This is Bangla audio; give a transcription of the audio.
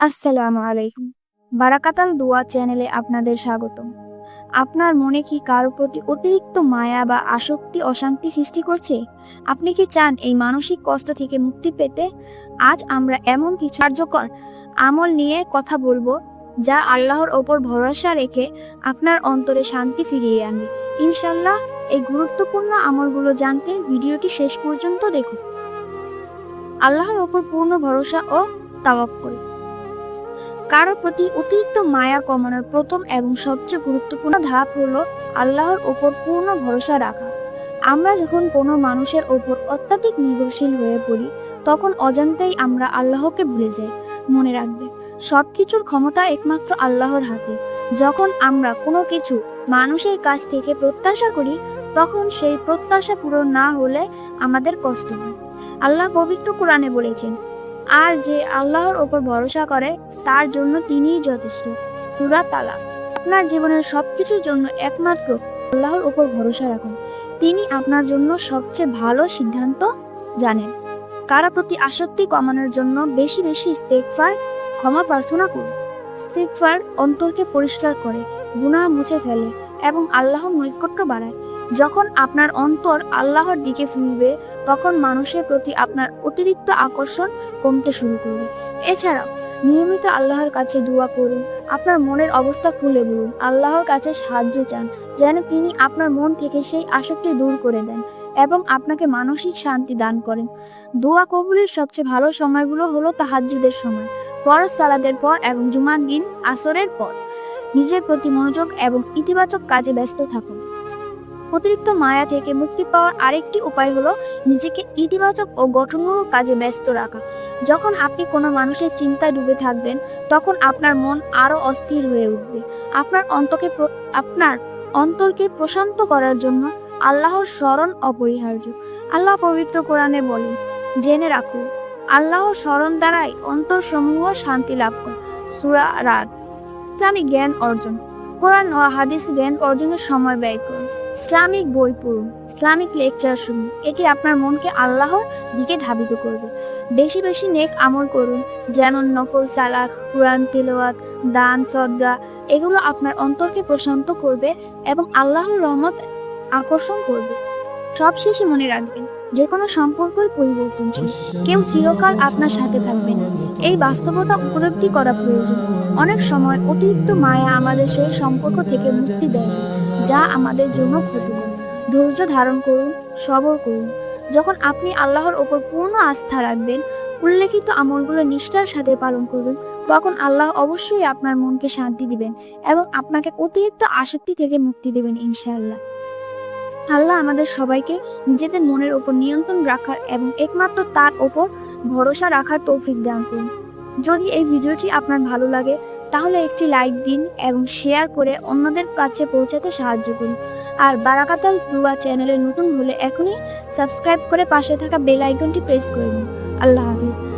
আসসালামু আলাইকুম। বারাকাতাল দোয়া চ্যানেলে আপনাদের স্বাগত আপনার মনে কি কারও প্রতি অতিরিক্ত মায়া বা আসক্তি, অশান্তি সৃষ্টি করছে? আপনি কি চান এই মানসিক কষ্ট থেকে মুক্তি পেতে? আজ আমরা এমন কিছু কার্যকর আমল নিয়ে কথা বলব, যা আল্লাহর ওপর ভরসা রেখে আপনার অন্তরে শান্তি ফিরিয়ে আনবে। ইনশাল্লাহ এই গুরুত্বপূর্ণ আমলগুলো জানতে ভিডিওটি শেষ পর্যন্ত দেখুন। আল্লাহর ওপর পূর্ণ ভরসা ও তাওয়াক্কুল। কারোর প্রতি অতিরিক্ত মায়া কমানোর প্রথম এবং সবচেয়ে গুরুত্বপূর্ণ ধাপ হলো আল্লাহর ওপর পূর্ণ ভরসা রাখা। আমরা যখন কোনো মানুষের ওপর অত্যাধিক নির্ভরশীল হয়ে পড়ি, তখন অজান্তেই আমরা আল্লাহকে ভুলে যাই। মনে রাখবে সব কিছুর ক্ষমতা একমাত্র আল্লাহর হাতে। যখন আমরা কোনো কিছু মানুষের কাছ থেকে প্রত্যাশা করি, তখন সেই প্রত্যাশা পূরণ না হলে আমাদের কষ্ট হয়। আল্লাহ পবিত্র কোরআনে বলেছেন, আর যে আল্লাহর ওপর ভরসা করে তার জন্য তিনিই যথেষ্ট। সুরা তালা আপনার জীবনের সব কিছুর জন্য একমাত্র আল্লাহর ওপর ভরসা রাখুন। তিনি আপনার জন্য সবচেয়ে ভালো সিদ্ধান্ত জানেন। কারা প্রতি আসক্তি কমানোর জন্য বেশি বেশি ইস্তেকফার ক্ষমা প্রার্থনা করুন। ইস্তেকফার অন্তরকে পরিষ্কার করে, গুনাহ মুছে ফেলে এবং আল্লাহ নৈকট্য বাড়ায়। যখন আপনার অন্তর আল্লাহর দিকে ফিরবে তখন মানুষের প্রতি আপনার অতিরিক্ত আকর্ষণ কমতে শুরু করবে। এছাড়াও, নিয়মিত আল্লাহর কাছে দোয়া করুন, আপনার মনের অবস্থা খুলে বলুন, আল্লাহর কাছে সাহায্য চান, যেন তিনি আপনার মন থেকে সেই আসক্তি দূর করে দেন এবং আপনাকে মানসিক শান্তি দান করেন। দোয়া কবুলের সবচেয়ে ভালো সময়গুলো হলো তাহাজ্জুদের সময়, ফরজ সালাদের পর এবং জুমার দিন আসরের পর। নিজের প্রতি মনোযোগ এবং ইতিবাচক কাজে ব্যস্ত থাকুন। অতিরিক্ত মায়া থেকে মুক্তি পাওয়ার আরেকটি উপায় হলো নিজেকে ইতিবাচক ও গঠনমূলক কাজে ব্যস্ত রাখা। যখন আপনি কোনো মানুষের চিন্তায় ডুবে থাকবেন, তখন আপনার মন আরও অস্থির হয়ে উঠবে। আপনার অন্তকে আপনার অন্তরকে প্রশান্ত করার জন্য আল্লাহর স্মরণ অপরিহার্য। আল্লাহ পবিত্র কোরআনে বলেন, জেনে রাখুন আল্লাহর স্মরণ দ্বারাই অন্তরসমূহ শান্তি লাভ করে। সুরা রাত। ইসলামিক জ্ঞান অর্জন। কোরআন ও হাদিস জ্ঞান অর্জনের সময় ব্যয় করুন। ইসলামিক বই পড়ুন, ইসলামিক লেকচার শুনুন, এটি আপনার মনকে আল্লাহর দিকে ধাবিত করবে। বেশি বেশি নেক আমল করুন, যেমন নফল সালাক কোরআন, তেলাওয়াত, দান, সদ্গা, এগুলো আপনার অন্তরকে প্রশান্ত করবে এবং আল্লাহর রহমত আকর্ষণ করবে। সবশেষে মনে রাখবেন যে কোনো সম্পর্কই পরিবর্তনশীল। কেউ চিরকাল আপনার সাথে থাকবে না। এই বাস্তবতা উপলব্ধি করা প্রয়োজন। অনেক সময় অতিরিক্ত মায়া আমাদের সেই সম্পর্ক থেকে মুক্তি দেয়, যা আমাদের জন্য ক্ষতিকর ধৈর্য ধারণ করুন, সবর করুন। যখন আপনি আল্লাহর ওপর পূর্ণ আস্থা রাখবেন, উল্লেখিত আমলগুলো নিষ্ঠার সাথে পালন করবেন তখন আল্লাহ অবশ্যই আপনার মনকে শান্তি দিবেন এবং আপনাকে অতিরিক্ত আসক্তি থেকে মুক্তি দেবেন, ইনশাআল্লাহ। আল্লাহ আমাদের সবাইকে নিজেদের মনের ওপর নিয়ন্ত্রণ রাখার এবং একমাত্র তার ওপর ভরসা রাখার তৌফিক দান করুন। যদি এই ভিডিওটি আপনার ভালো লাগে, তাহলে একটি লাইক দিন এবং শেয়ার করে অন্যদের কাছে পৌঁছাতে সাহায্য করুন। আর বারাকাতাল দুয়া চ্যানেলে নতুন হলে এখনই সাবস্ক্রাইব করে পাশে থাকা বেল আইকনটি প্রেস করে দিন। আল্লাহ হাফিজ।